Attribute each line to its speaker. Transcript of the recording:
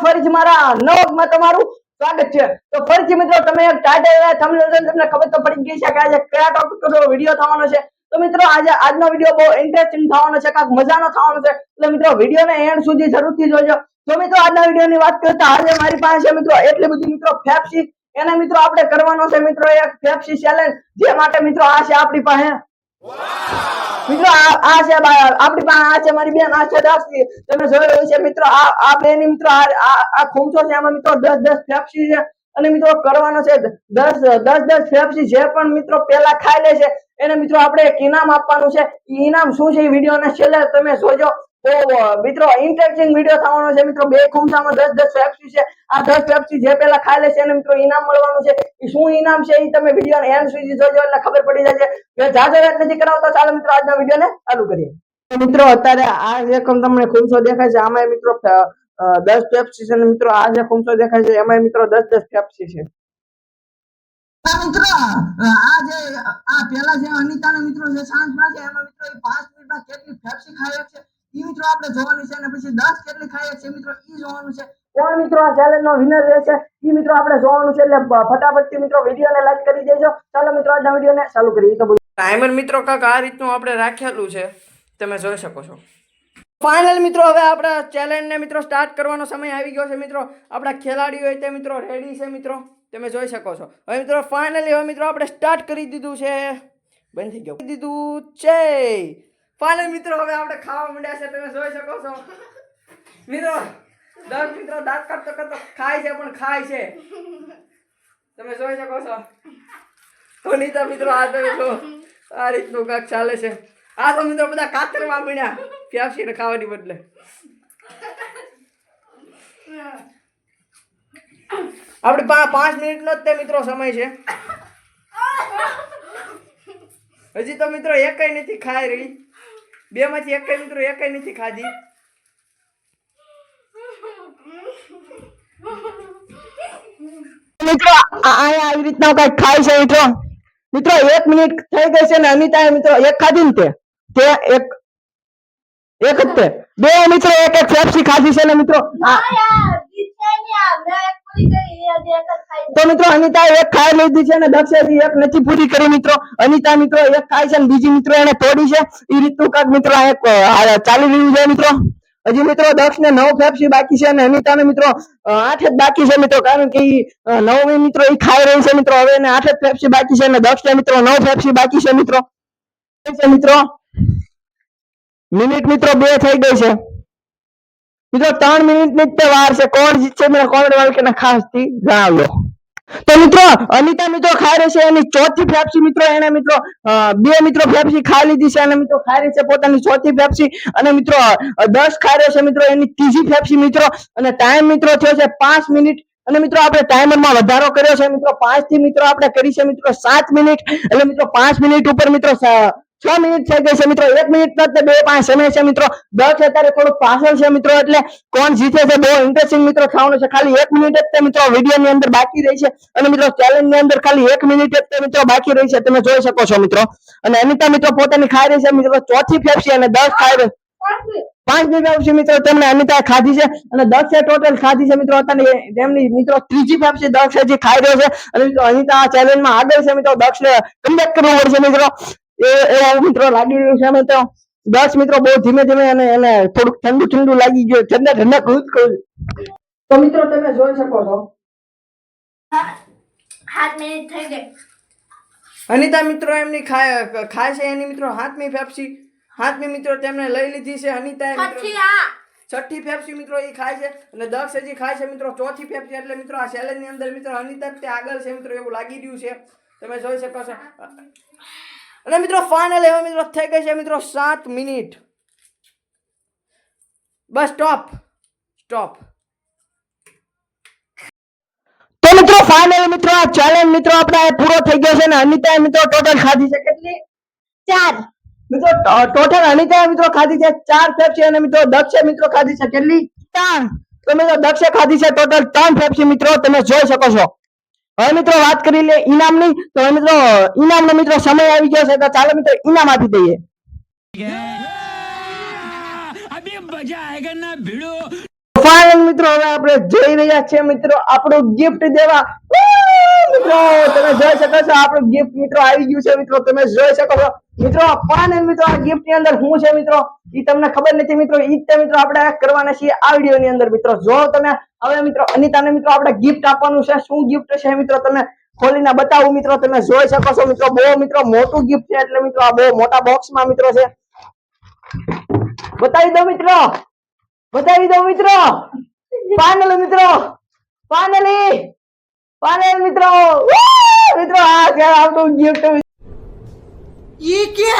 Speaker 1: ફરીથી છે. તો મિત્રો તમે ટાઇટલ thumbnail તમને ખબર તો તો મિત્રો આજે આજનો વીડિયો બહુ તો આજે મારી પાસે મિત્રો એટલી બધી મિત્રો ફેફસી એને મિત્રો આપણે કરવાનો છે મિત્રો એક ફેફસી ચેલેન્જ જે માટે મિત્રો આ છે આપણી પાસે. મિત્રો, આ છે આપણી પાસે આ છે, મારી બેન, આ છે દાસી. તમે જોયું છે, મિત્રો, આ આ મિત્રો, આ ખૂમચો છે એમાં મિત્રો, દસ દસ ફેફસી છે. અને, મિત્રો કરવાનો છે દસ દસ દસ ફેફસી જે પણ, મિત્રો પેલા ખાઈ લે છે, એને, મિત્રો, આપણે એક ઇનામ આપવાનું છે. ઇનામ શું છે એ વિડીયોના છેલ્લે તમે જોજો. તો, મિત્રો ઇન્ટરેસ્ટિંગ વીડિયો થવાનો છે, મિત્રો, બે ખૂમચામાં દસ દસ ફેફસી છે. આ દસ ફેફસી જે પેલા ખાઈ લે છે, એને, મિત્રો, ઇનામ મળવાનું છે. શું ઇનામ છે એ તમે વીડિયો એન્ડ સુધી જોજો એટલે ખબર પડી જશે છે. જાજો વેટ નથી કરાવતા, ચાલો મિત્રો આજના વિડીયોને ચાલુ કરીએ. મિત્રો અત્યારે આ એકમ તમને ખૂમસો દેખાય છે આમાં મિત્રો દસ પેપ્સી છે મિત્રો, આ જે ખૂમસો દેખાય છે એમાં મિત્રો દસ દસ પેપ્સી છે મિત્રો આ જે, આ પેલા જે અનિતાના મિત્રો જે સાંજ છે, એમાં મિત્રો એ પાંચ મિનિટમાં કેટલી પેપ્સી ખાય છે એ મિત્રો આપણે જોવાની છે અને પછી દસ કેટલી ખાય છે મિત્રો એ જોવાનું છે. કોણ મિત્રો, આ ચેલેન્જ નો વિનર રહેશે. એ મિત્રો આપણે જોવાનું છે એટલે ફટાફટથી મિત્રો વિડીયોને લાઈક કરી દેજો. ચાલો મિત્રો, આજના વિડીયોને ચાલુ કરીએ. તો ટાઈમર મિત્રો, કાક આ રીતનું આપણે રાખેલું છે. તમે જોઈ શકો છો. ફાઇનલ મિત્રો, હવે આપણા ચેલેન્જને મિત્રો સ્ટાર્ટ કરવાનો સમય આવી ગયો છે મિત્રો. આપણા ખેલાડીઓ હોય તે મિત્રો રેડી છે મિત્રો. તમે જોઈ શકો છો. હવે મિત્રો ફાઇનલી હવે મિત્રો આપણે સ્ટાર્ટ કરી દીધું છે. બંધ થઈ ગયું. દીધું છે. ફાઇનલ મિત્રો, હવે આપણે ખાવા માંડ્યા છે. તમે જોઈ શકો છો. મિત્રો દસ મિત્રો દાંત કાઢતો કાઢતો ખાય છે, પણ ખાય છે. તમે જોઈ શકો છો. અનિતા મિત્રો, આ તમે જો, આ રીતનું કાંક ચાલે છે. આ તો મિત્રો બધા કાતરવા મીણ્યા. પ્યાસીને ખાવાની બદલે. આપણે પાંચ મિનિટનો જ તે મિત્રો સમય છે. હજી તો મિત્રો એકય નથી ખાઈ રહી. બે માંથી એકય મિત્રો એકઈ નથી ખાધી. મિત્રો અહીંયા આવી રીતના કઈ ખાય છે, મિત્રો. મિત્રો, એક મિનિટ થઈ ગઈ છે ને અનિતા મિત્રો, એક ખાધી ને તે? એક એક જ તે? બે મિત્રો, એક એક ફેફસી ખાધી છે ને, મિત્રો? આ- તો મિત્રો અનિતા એક ખાઈ લીધી છે ને દક્ષેથી એક નથી પૂરી કરી, મિત્રો. અનિતા, મિત્રો, એક ખાય છે ને, બીજી મિત્રો એને તોડી છે. એ રીતનું કાંક મિત્રો એક ચાલી રહ્યું છે, મિત્રો. હજી મિત્રો દક્ષ ને નવ ફેફસી બાકી છે અને અનિતા ને મિત્રો આઠ જ બાકી છે મિત્રો, કારણ કે નવમી મિત્રો એ ખાઈ રહી છે મિત્રો. હવે આઠ જ ફેફસી બાકી છે અને દક્ષ ને મિત્રો નવ ફેફસી બાકી છે મિત્રો. મિત્રો? મિનિટ મિત્રો બે થઈ ગઈ છે. મિત્રો ત્રણ મિનિટની વાર છે. કોણ જીતશે? મને કોમેન્ટ વાળા ખાસથી જણાવજો. તો મિત્રો, અનિતા મિત્રો ખાઈ રહી છે એની ચોથી ફેફસી મિત્રો, એને મિત્રો બે મિત્રો ફેફસી ખાઈ લીધી છે, અને મિત્રો ખાઈ રહી છે પોતાની ચોથી ફેફસી અને મિત્રો દસ ખાઈ રહ્યો છે મિત્રો, એની ત્રીજી ફેફસી મિત્રો, અને ટાઈમ મિત્રો થયો છે પાંચ મિનિટ, અને મિત્રો આપણે ટાઈમરમાં વધારો કર્યો છે, મિત્રો પાંચથી મિત્રો આપણે કરી છે મિત્રો સાત મિનિટ, એટલે મિત્રો પાંચ મિનિટ ઉપર મિત્રો છ મિનિટ થઈ ગઈ છે મિત્રો. એક મિનિટ બે પાંચ સમય છે મિત્રો. દસ અત્યારે થોડું પાછળ છે મિત્રો, એટલે કોણ જીતે છે બહુ ઇન્ટરેસ્ટિંગ મિત્રો થવાનું છે. ખાલી એક મિનિટ જ મિત્રો વીડિયો ની અંદર બાકી રહી છે. અને મિત્રો ચેલેન્જની અંદર ખાલી એક મિનિટ જ મિત્રો બાકી રહી છે. તમે જોઈ શકો છો મિત્રો. અને અનિતા મિત્રો પોતાની ખાઈ રહી છે. મિત્રો ચોથી ફેફસી અને દસ ખાઈ રહી પાંચ ફેફસી મિત્રો. તેમને અનિતા ખાધી છે. અને દસ છે ટોટલ ખાધી છે મિત્રો. અત્યારે તેમની મિત્રો ત્રીજી ફેફસી દક્ષ જે ખાઈ રહ્યો છે. અને મિત્રો અનિતા આ ચેલેન્જમાં આગળ છે મિત્રો. દક્ષ ને કમબેક કરવું પડશે મિત્રો. એ એવું મિત્રો લાગી રહ્યું છે. મિત્રો દસ મિત્રો બહુ ધીમે ધીમે અને એને થોડુંક ઠંડુ ઠંડુ લાગી ગયું. ઠંડા ઠંડા કૃત તો મિત્રો તમે જોઈ શકો છો.
Speaker 2: હાથ મિનિટ થઈ ગઈ.
Speaker 1: અનિતા મિત્રો એમની ખાય ખાય છે. એની મિત્રો હાથમી ફેફસી હાથમી મિત્રો તેમને લઈ લીધી છે. અનિતા છઠ્ઠી ફેફસી મિત્રો એ ખાય છે અને દક્ષ હજી ખાય છે મિત્રો ચોથી ફેફસી એટલે મિત્રો આ ચેલેન્જની અંદર મિત્રો અનિતા તે આગળ છે મિત્રો એવું લાગી રહ્યું છે. તમે જોઈ શકો છો. અને મિત્રો ફાઇનલ હવે મિત્રો થઈ ગઈ છે મિત્રો સાત મિનિટ. બસ સ્ટોપ સ્ટોપ તો મિત્રો ફાઇનલ મિત્રો આ ચેલેન્જ મિત્રો આપણે પૂરો થઈ ગયો છે અને અનિતા મિત્રો ટોટલ ખાધી છે કેટલી?
Speaker 2: ચાર.
Speaker 1: મિત્રો ટોટલ અનિતા મિત્રો ખાધી છે ચાર ફેફસી અને મિત્રો દક્ષે મિત્રો ખાધી છે કેટલી? ત્રણ. તો મિત્રો દક્ષે ખાધી છે ટોટલ ત્રણ ફેફસી મિત્રો તમે જોઈ શકો છો. હવે મિત્રો વાત કરી લે ઇનામની તો હવે મિત્રો ઇનામનો મિત્રો સમય આવી ગયો છે, તો ચાલો મિત્રો ઇનામ આપી દઈએ મિત્રો, હવે આપણે જોઈ રહ્યા છીએ મિત્રો આપણો ગિફ્ટ દેવા. મિત્રો, તમે જોઈ શકો છો, આપણું ગિફ્ટ મિત્રો આવી ગયું છે, મિત્રો. તમે જોઈ શકો છો. મિત્રો ફાઇનલ મિત્રો આ ગિફ્ટની અંદર શું છે, મિત્રો? ઈ તમને ખબર નથી, મિત્રો. ઈ તે મિત્રો આપણે કરવાના છીએ આ વીડિયો ની અંદર, મિત્રો. જો તમે હવે, મિત્રો, અનિતાને, મિત્રો, આપણે ગિફ્ટ આપવાનું છે. શું ગિફ્ટ છે, મિત્રો? તમે ખોલીને બતાવું, મિત્રો. તમે જોઈ શકો છો, મિત્રો. બહુ, મિત્રો, મોટું ગિફ્ટ છે, એટલે, મિત્રો, આ બહુ મોટા બોક્સમાં મિત્રો, છે. બતાવી દો મિત્રો. બતાવી દો મિત્રો. ફાઇનલ મિત્રો. ફાઇનલી પાનેલ મિત્રો! મિત્રો આ છે આવતો ગિફ્ટ
Speaker 3: ઈ કે?